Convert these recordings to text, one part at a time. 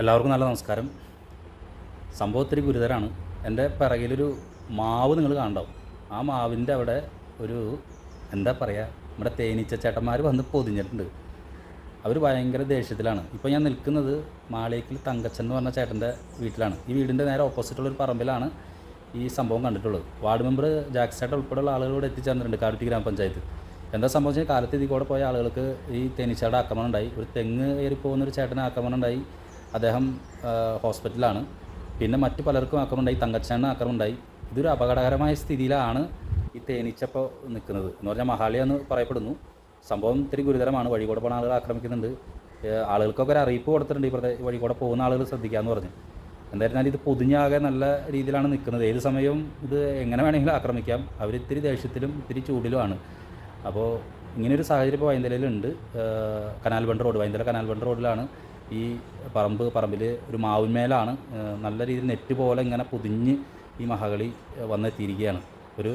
എല്ലാവർക്കും നല്ല നമസ്കാരം. സംഭവം ഒത്തിരി ഗുരുതരമാണ് എന്റെ പിറകിലൊരു മാവ് നിങ്ങൾ കാണണ്ടാവും ആ മാവിന്റെ അവിടെ ഒരു എന്താ പറയുക നമ്മുടെ തേനീച്ച ചേട്ടന്മാർ വന്ന് പൊതിഞ്ഞിട്ടുണ്ട്. അവർ ഭയങ്കര ദേഷ്യത്തിലാണ്. ഇപ്പോൾ ഞാൻ നിൽക്കുന്നത് മാളേക്കിൽ തങ്കച്ചൻ എന്ന് പറഞ്ഞ ചേട്ടന്റെ വീട്ടിലാണ്. ഈ വീടിന്റെ നേരെ ഓപ്പോസിറ്റുള്ളൊരു പറമ്പിലാണ് ഈ സംഭവം കണ്ടിട്ടുള്ളത്. വാർഡ് മെമ്പർ ജാക്സ് ഉൾപ്പെടെയുള്ള ആളുകളോട് എത്തിച്ചേർന്നിട്ടുണ്ട് കാരുട്ടി ഗ്രാമപഞ്ചായത്ത്. എന്താ സംഭവിച്ചാൽ കാലത്ത് ഇതിൽ കൂടെ പോയ ആളുകൾക്ക് ഈ തേനീച്ചയുടെ ആക്രമണം ഉണ്ടായി. ഒരു തെങ്ങ് കയറി പോകുന്ന ഒരു ചേട്ടന് ആക്രമണം ഉണ്ടായി. അദ്ദേഹം ഹോസ്പിറ്റലാണ്. പിന്നെ മറ്റു പലർക്കും ആക്രമുണ്ടായി തങ്കച്ചാണ് ആക്രമണം ഉണ്ടായി ഇതൊരു അപകടകരമായ സ്ഥിതിയിലാണ് ഈ തേനീച്ചപ്പ നിൽക്കുന്നത് എന്ന് പറഞ്ഞാൽ മഹാളി എന്ന് പറയപ്പെടുന്നു. സംഭവം ഇത്തിരി ഗുരുതരമാണ്. വഴി കൂടെ പോകുന്ന ആളുകൾ ആക്രമിക്കുന്നുണ്ട്. ആളുകൾക്കൊക്കെ ഒരു അറിയിപ്പ് കൊടുത്തിട്ടുണ്ട്. ഈ പ്രദേശം വഴി കൂടെ പോകുന്ന ആളുകൾ ശ്രദ്ധിക്കാമെന്ന് പറഞ്ഞു. എന്തായിരുന്നാലും ഇത് പൊതിഞ്ഞാകെ നല്ല രീതിയിലാണ് നിൽക്കുന്നത്. ഏത് സമയവും ഇത് എങ്ങനെ വേണമെങ്കിലും ആക്രമിക്കാം. അവർ ഇത്തിരി ദേഷ്യത്തിലും ഇത്തിരി ചൂടിലുമാണ് അപ്പോൾ ഇങ്ങനൊരു സാഹചര്യം ഇപ്പോൾ വൈന്തലയിലുണ്ട്. Canal bund road. Vainthala canal bund റോഡിലാണ് ഈ പറമ്പ് പറമ്പിൽ ഒരു മാവിന്മേലാണ് നല്ല രീതിയിൽ നെറ്റ് പോലെ ഇങ്ങനെ പൊതിഞ്ഞ് ഈ മഹകളി വന്നെത്തിയിരിക്കുകയാണ്. ഒരു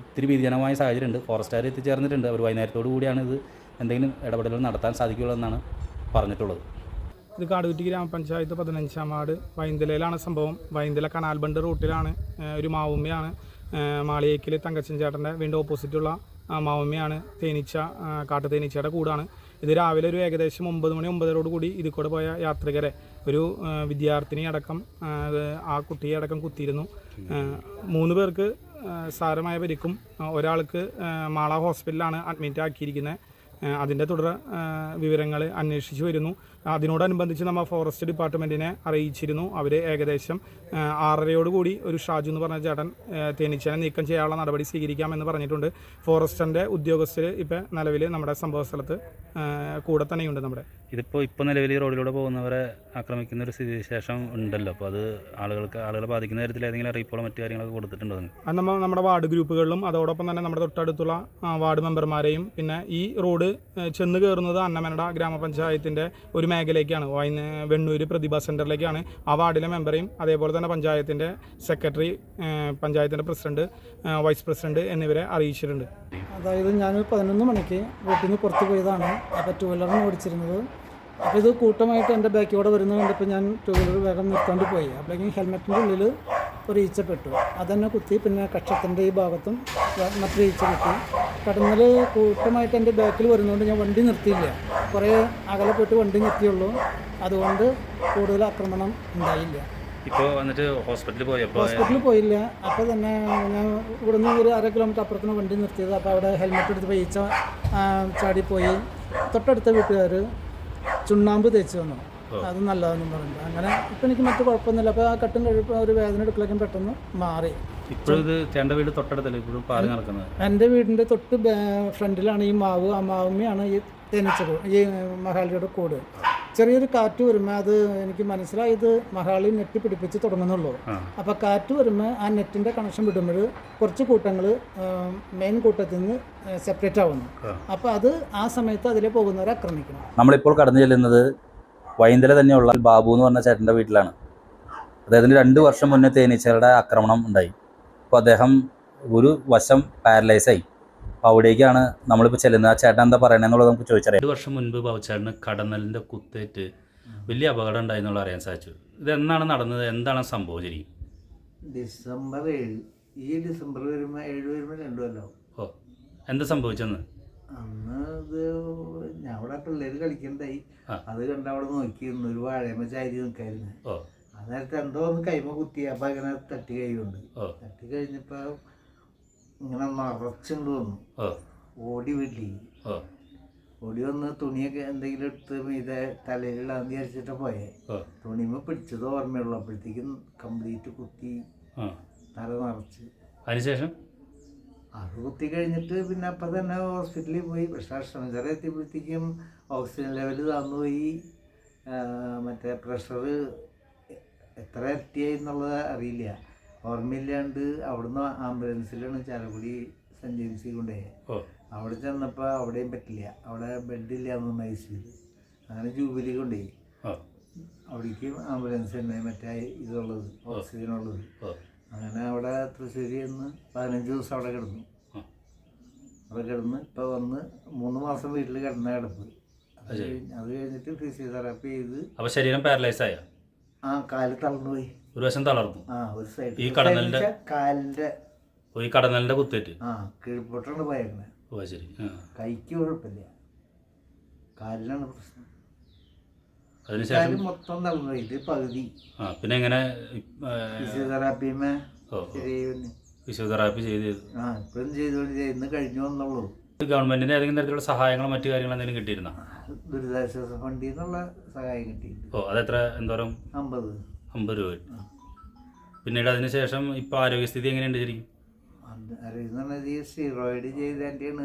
ഇത്തിരി ഭീതിജനമായ സാഹചര്യം ഉണ്ട് ഫോറസ്റ്റുകാർ എത്തിച്ചേർന്നിട്ടുണ്ട്. അവർ വൈകുന്നേരത്തോടു കൂടിയാണ് ഇത് എന്തെങ്കിലും ഇടപെടലുകൾ നടത്താൻ സാധിക്കുകയുള്ളൂ എന്നാണ് പറഞ്ഞിട്ടുള്ളത്. ഇത് കാടുകുറ്റി ഗ്രാമപഞ്ചായത്ത് പതിനഞ്ചാം വാർഡ് വൈന്തലയിലാണ് സംഭവം. വൈന്തല കനാൽ ബണ്ട് റൂട്ടിലാണ് ഒരു മാവുമ്മയാണ്. മാളിയേക്കിൽ തങ്കച്ചൻ ചേട്ടന്റെ വീണ്ടും ഓപ്പോസിറ്റുള്ള മാവുമ്മയാണ് തേനീച്ച കാട്ടു തേനീച്ചയുടെ കൂടാണ്. ഇത് രാവിലെ ഒരു ഏകദേശം ഒമ്പത് മണി ഒമ്പതരോട് കൂടി ഇതിൽ കൂടെ പോയ യാത്രികരെ ഒരു വിദ്യാർത്ഥിനി അടക്കം ആ, കുട്ടിയെ അടക്കം കുത്തിയിരുന്നു. മൂന്ന് പേർക്ക് സാരമായ പരിക്കും ഒരാൾക്ക് മാള ഹോസ്പിറ്റലാണ് അഡ്മിറ്റ് ആക്കിയിരിക്കുന്നത് അതിന്റെ തുടർ വിവരങ്ങൾ അന്വേഷിച്ചു വരുന്നു. അതിനോടനുബന്ധിച്ച് നമ്മൾ ഫോറസ്റ്റ് ഡിപ്പാർട്ട്മെന്റിനെ അറിയിച്ചിരുന്നു. അവർ ഏകദേശം ആറരയോട് കൂടി ഒരു ഷാജു എന്ന് പറഞ്ഞ ചേട്ടൻ തേനീച്ചനെ നീക്കം ചെയ്യാനുള്ള നടപടി സ്വീകരിക്കാമെന്ന് പറഞ്ഞിട്ടുണ്ട്. ഫോറസ്റ്റിന്റെ ഉദ്യോഗസ്ഥർ ഇപ്പം നിലവിൽ നമ്മുടെ സംഭവ സ്ഥലത്ത് കൂടെ തന്നെയുണ്ട് നമ്മുടെ. ഇതിപ്പോൾ ഇപ്പോൾ നിലവിൽ ഈ റോഡിലൂടെ പോകുന്നവരെ ആക്രമിക്കുന്ന ഒരു സ്ഥിതിവിശേഷം ഉണ്ടല്ലോ. അപ്പോൾ അത് ആളുകൾക്ക് ആളുകളെ ബാധിക്കുന്ന തരത്തിൽ ഏതെങ്കിലും അറിയിപ്പുകളോ മറ്റു കാര്യങ്ങളൊക്കെ കൊടുത്തിട്ടുണ്ടോ അത് നമ്മൾ നമ്മുടെ വാർഡ് ഗ്രൂപ്പുകളിലും അതോടൊപ്പം തന്നെ നമ്മുടെ തൊട്ടടുത്തുള്ള വാർഡ് മെമ്പർമാരെയും പിന്നെ ഈ റോഡ് ചെന്ന് കയറുന്നത് അന്നമനട ഗ്രാമപഞ്ചായത്തിന്റെ ഒരു മേഖലയ്ക്കാണ്. വൈന്ന് വെണ്ണൂര് പ്രതിഭ സെന്ററിലേക്കാണ് ആ വാർഡിലെ മെമ്പറേയും അതേപോലെ തന്നെ പഞ്ചായത്തിന്റെ സെക്രട്ടറി പഞ്ചായത്തിന്റെ പ്രസിഡന്റ് വൈസ് പ്രസിഡന്റ് എന്നിവരെ അറിയിച്ചിട്ടുണ്ട്. അതായത് ഞാൻ പതിനൊന്ന് മണിക്ക് വീട്ടിൽ നിന്ന് പുറത്ത് പോയതാണ്. അപ്പോൾ ടൂ വീലറിന് ഓടിച്ചിരുന്നത്. അപ്പോൾ ഇത് കൂട്ടമായിട്ട് എന്റെ ബാക്കിലൂടെ വരുന്നത് കണ്ടപ്പോൾ ഞാൻ ടൂ വീലർ വേഗം നിർത്താണ്ട് പോയി. അപ്പോഴേക്കും ഹെൽമെറ്റിന്റെ ഉള്ളിൽ ഒരു ഈച്ചപ്പെട്ടു അതെന്നെ കുത്തി പിന്നെ കക്ഷത്തിന്റെ ഈ ഭാഗത്തും മറ്റൊരു ഈച്ച കിട്ടി കടന്നൽ കൂട്ടമായിട്ട് എന്റെ ബാക്കിൽ വരുന്നതുകൊണ്ട് ഞാൻ വണ്ടി നിർത്തിയില്ല. കുറേ അകലെ പോയിട്ട് വണ്ടി നിർത്തിയുള്ളൂ. അതുകൊണ്ട് കൂടുതൽ ആക്രമണം ഉണ്ടായില്ല. ഇപ്പോൾ വന്നിട്ട് ഹോസ്പിറ്റലിൽ പോയപ്പോൾ ഹോസ്പിറ്റലിൽ പോയില്ല. അപ്പോൾ തന്നെ ഞാൻ ഇവിടുന്ന് ഒരു അര കിലോമീറ്റർ അപ്പുറത്തിന് വണ്ടി നിർത്തിയത്. അപ്പോൾ അവിടെ ഹെൽമെറ്റ് എടുത്ത് ഈച്ച ആ, ചാടിപ്പോയി തൊട്ടടുത്ത വീട്ടുകാർ ചുണ്ണാമ്പ് തേച്ച് വന്നു. അത് നല്ലതെന്നും പറഞ്ഞു. അങ്ങനെ ഇപ്പം എനിക്ക് മറ്റു കുഴപ്പമൊന്നുമില്ല. അപ്പോൾ ആ കട്ടും കഴിപ്പോൾ ഒരു വേദന എടുക്കലൊക്കെ പെട്ടെന്ന് മാറി. ഇപ്പോഴും വീട് തൊട്ടടുത്തല്ലേ? ഇപ്പോഴും നടക്കുന്നത്? എന്റെ വീടിന്റെ തൊട്ട് ഫ്രണ്ടിലാണ് ഈ മാവ്. ആ മാവുമ്മയാണ് ഈ തേനീച്ച ഈ മഹാലിയുടെ കൂട്. ചെറിയൊരു കാറ്റ് വരുമ്പോൾ അത് എനിക്ക് മനസ്സിലായി ഇത് മഹാളി നെറ്റ് പിടിപ്പിച്ച് തുടങ്ങുന്നുള്ളൂ. അപ്പോൾ കാറ്റ് വരുമ്പോൾ ആ നെറ്റിന്റെ കണക്ഷൻ വിടുമ്പോൾ കുറച്ച് കൂട്ടങ്ങൾ മെയിൻ കൂട്ടത്തിൽ നിന്ന് സെപ്പറേറ്റ് ആവുന്നു. അപ്പോൾ അത് ആ സമയത്ത് അതിലെ പോകുന്നവരെ ആക്രമിക്കണം. നമ്മളിപ്പോൾ കടന്നു ചെല്ലുന്നത് വൈന്തല തന്നെയുള്ള ബാബു എന്ന് പറഞ്ഞ ചേട്ടന്റെ വീട്ടിലാണ്. അദ്ദേഹത്തിന് രണ്ട് വർഷം മുന്നേ തേനീച്ചകളുടെ ആക്രമണം ഉണ്ടായി. അപ്പോൾ അദ്ദേഹം ഒരു വശം പാരലൈസായി അപ്പോൾ അവിടേക്കാണ് നമ്മളിപ്പോൾ ചെല്ലുന്നത്. ആ ചേട്ടൻ എന്താ പറയണെന്നുള്ളത് നമുക്ക് ചോദിച്ചറിയാം. രണ്ട് വർഷം മുൻപ് ബാബുചേട്ടന് കടന്നലിന്റെ കുത്തേറ്റ് വലിയ അപകടം ഉണ്ടായിരുന്നുള്ള അറിയാൻ സാധിച്ചു. ഇത് എന്നാണ് നടന്നത്? എന്താണ് സംഭവം ശരി ഡിസംബർ ഏഴ്. ഈ ഡിസംബർ വരുമ്പോൾ ഏഴ് വരുമ്പോൾ രണ്ടു കൊല്ലം ഓ എന്താ സംഭവിച്ചെന്ന് അന്ന്? ഇത് ഞാൻ അവിടെ പിള്ളേര് കളിക്കണ്ടായി. അത് കണ്ട അവിടെ നോക്കിയിരുന്നു. ഒരു വാഴയമ്മ ചാരി നിൽക്കായിരുന്നു. ഓ. അന്നേരത്തെ എന്തോ ഒന്ന് കൈമ കുത്തി അപ്പം അങ്ങനെ തട്ടി കഴിയുണ്ട് ഓ. തട്ടി കഴിഞ്ഞപ്പോൾ ഇങ്ങനെ നിറച്ചുകൊണ്ട് വന്നു. ഓടി വീട്ടിൽ ഓടി വന്ന് തുണിയൊക്കെ എന്തെങ്കിലും എടുത്ത് മീതെ തലയിലിടാന്ന് വിചാരിച്ചിട്ട് പോയേ. തുണി തുണിമ പിടിച്ചത് ഓർമ്മയുള്ളൂ. അപ്പോഴത്തേക്കും കംപ്ലീറ്റ് കുത്തി തല നിറച്ച്. അതിനുശേഷം? അത് കുത്തി കഴിഞ്ഞിട്ട് പിന്നെ അപ്പം തന്നെ ഹോസ്പിറ്റലിൽ പോയി. പക്ഷെ അഷ്ടമിച്ചറ എത്തിയപ്പോഴത്തേക്കും ഓക്സിജൻ ലെവൽ താന്നു പോയി. മറ്റേ പ്രഷർ എത്ര എത്തിയെന്നുള്ളത് അറിയില്ല. ഓർമ്മയില്ലാണ്ട് അവിടുന്ന് ആംബുലൻസിലാണ് ചാലക്കുടി സെന്റ് കൊണ്ടുപോയത് അവിടെ ചെന്നപ്പോൾ അവിടെയും പറ്റില്ല. അവിടെ ബെഡില്ല എന്ന് ഐ സിയിൽ അങ്ങനെ ജൂബിലി കൊണ്ടുപോയി അവിടേക്ക് ആംബുലൻസ് തന്നെ മറ്റേ ഇതുള്ളത് ഓക്സിജൻ ഉള്ളത് അങ്ങനെ അവിടെ തൃശ്ശൂരിൽ നിന്ന് പതിനഞ്ച് ദിവസം അവിടെ കിടന്നു. അവിടെ കിടന്ന് ഇപ്പോൾ വന്ന് മൂന്ന് മാസം വീട്ടിൽ കിടന്ന കിടപ്പ്. അത് കഴിഞ്ഞിട്ട് ഫിസിയോതെറാപ്പി ചെയ്ത് അപ്പോൾ ശരീരം പാരലൈസ് ആയ? ആ കാൽ തളർന്നുപോയി ഒരു വശം തളർന്നു. ആ ഒരു സൈഡ് ഈ കടന്നലിന്റെ- ഓ ഈ കടനലിന്റെ കുത്തേറ്റ്. ആ കീഴ്പോട്ടാണ് ഓ ശരി. ആ. കൈക്ക് കുഴപ്പമില്ല. കാലിനാണ് പ്രശ്നം. അതിനുശേഷം കാൽ മൊത്തം തളർന്നു. ഇത് പകുതി. ആ പിന്നെ എങ്ങനെ ഓ ഫിസിയോതെറാപ്പി ചെയ്ത് ആ ഇപ്പോഴും ചെയ്തുകൊണ്ട് ഇന്ന് കഴിഞ്ഞു വന്നുള്ളൂ ഗവൺമെന്റിന്റെ ഏതെങ്കിലും തരത്തിലുള്ള സഹായങ്ങളോ മറ്റു കാര്യങ്ങളോ എന്തെങ്കിലും കിട്ടിയിരുന്നോ? ദുരിതാശ്വാസ ഫണ്ടിൽ നിന്നുള്ള സഹായം കിട്ടി ഓ അതെത്ര എന്തോരം? അമ്പത്. അമ്പത് രൂപ വരും. പിന്നീട് അതിനുശേഷം ഇപ്പോൾ ആരോഗ്യസ്ഥിതി എങ്ങനെയുണ്ട് ശരിക്കും? സ്റ്റീറോയിഡ് അറിയുന്ന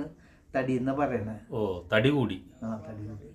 തടി എന്ന് ചെയ്തതിന്റെയാണ് പറയണേ ഓ തടി കൂടി. ആ തടി കൂടി.